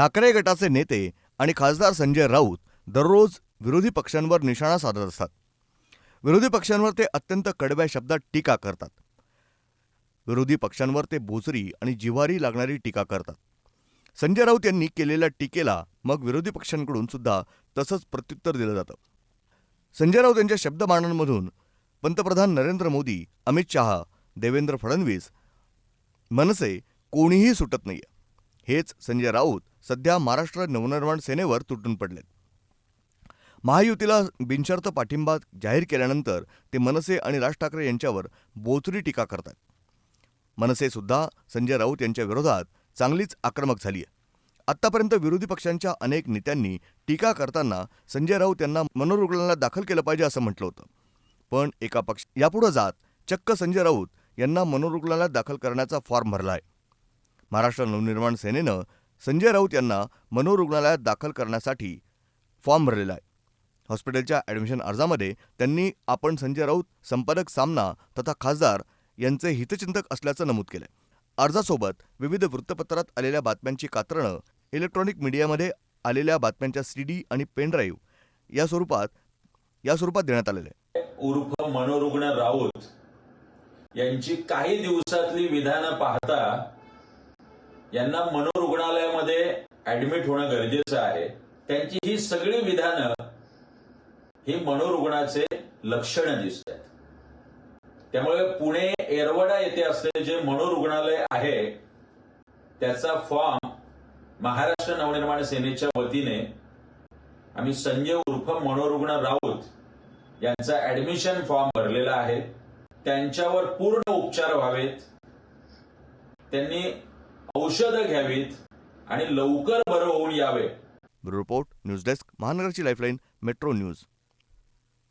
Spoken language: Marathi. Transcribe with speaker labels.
Speaker 1: ठाकरे गटाचे नेते आणि खासदार संजय राऊत दररोज विरोधी पक्षांवर निशाणा साधत असतात. विरोधी पक्षांवर ते अत्यंत कडव्या शब्दात टीका करतात. विरोधी पक्षांवर ते बोचरी आणि जिव्हारी लागणारी टीका करतात. संजय राऊत यांनी केलेल्या टीकेला मग विरोधी पक्षांकडून सुद्धा तसंच प्रत्युत्तर दिलं जातं. संजय राऊत यांच्या शब्दमानांमधून पंतप्रधान नरेंद्र मोदी अमित शहा देवेंद्र फडणवीस मनसे कोणीही सुटत नाही हेच संजय राऊत सध्या महाराष्ट्र नवनिर्माण सेनेवर तुटून पडलेत. महायुतीला बिनशर्त पाठिंबा जाहीर केल्यानंतर ते मनसे आणि राज ठाकरे यांच्यावर बोचरी टीका करतात मनसे सुद्धा संजय राऊत यांच्या विरोधात चांगलीच आक्रमक झाली आहे आत्तापर्यंत विरोधी पक्षांच्या अनेक नेत्यांनी टीका करताना संजय राऊत यांना मनोरुग्णालयात दाखल केलं पाहिजे असं म्हटलं होतं. पण एका पक्ष यापुढं जात चक्क संजय राऊत यांना मनोरुग्णालयात दाखल करण्याचा फॉर्म भरला आहे महाराष्ट्र नवनिर्माण सेनेनं संजय राऊत यांना मनोरुग्णालयात दाखल करण्यासाठी फॉर्म भरलेला आहे. हॉस्पिटलच्या ॲडमिशन अर्जामध्ये त्यांनी आपण संजय राऊत संपादक सामना तथा खासदार यांचे हितचिंतक असल्याचं नमूद केलं अर्जासोबत विविध वृत्तपत्रात आलेल्या बातम्यांची कात्रणं इलेक्ट्रॉनिक मीडियामध्ये आलेल्या बातम्यांच्या सीडी आणि पेनड्राईव्ह या स्वरूपात या स्वरूपात देण्यात आलेले
Speaker 2: उर्फ मनोरुग्ण राऊत यांची काही दिवसातली विधानं पाहता यांना मनोरुग्णालयामध्ये ऍडमिट होणं गरजेचं आहे. त्यांची ही सगळी विधानं ही मनोरुग्णाचे लक्षणं दिसत आहेत त्यामुळे पुणे एरवडा येथे असलेले जे मनोरुग्णालय आहे त्याचा फॉर्म महाराष्ट्र नवनिर्माण सेनेच्या वतीने आम्ही संजय उर्फ मनोरुग्ण राऊत यांचा ऍडमिशन फॉर्म भरलेला आहे. त्यांच्यावर पूर्ण उपचार व्हावेत. त्यांनी औषधं घ्यावीत आणि लवकर बरं होऊन यावे.
Speaker 1: ब्युरो रिपोर्ट न्यूज डेस्क महानगरची लाईफलाईन मेट्रो न्यूज.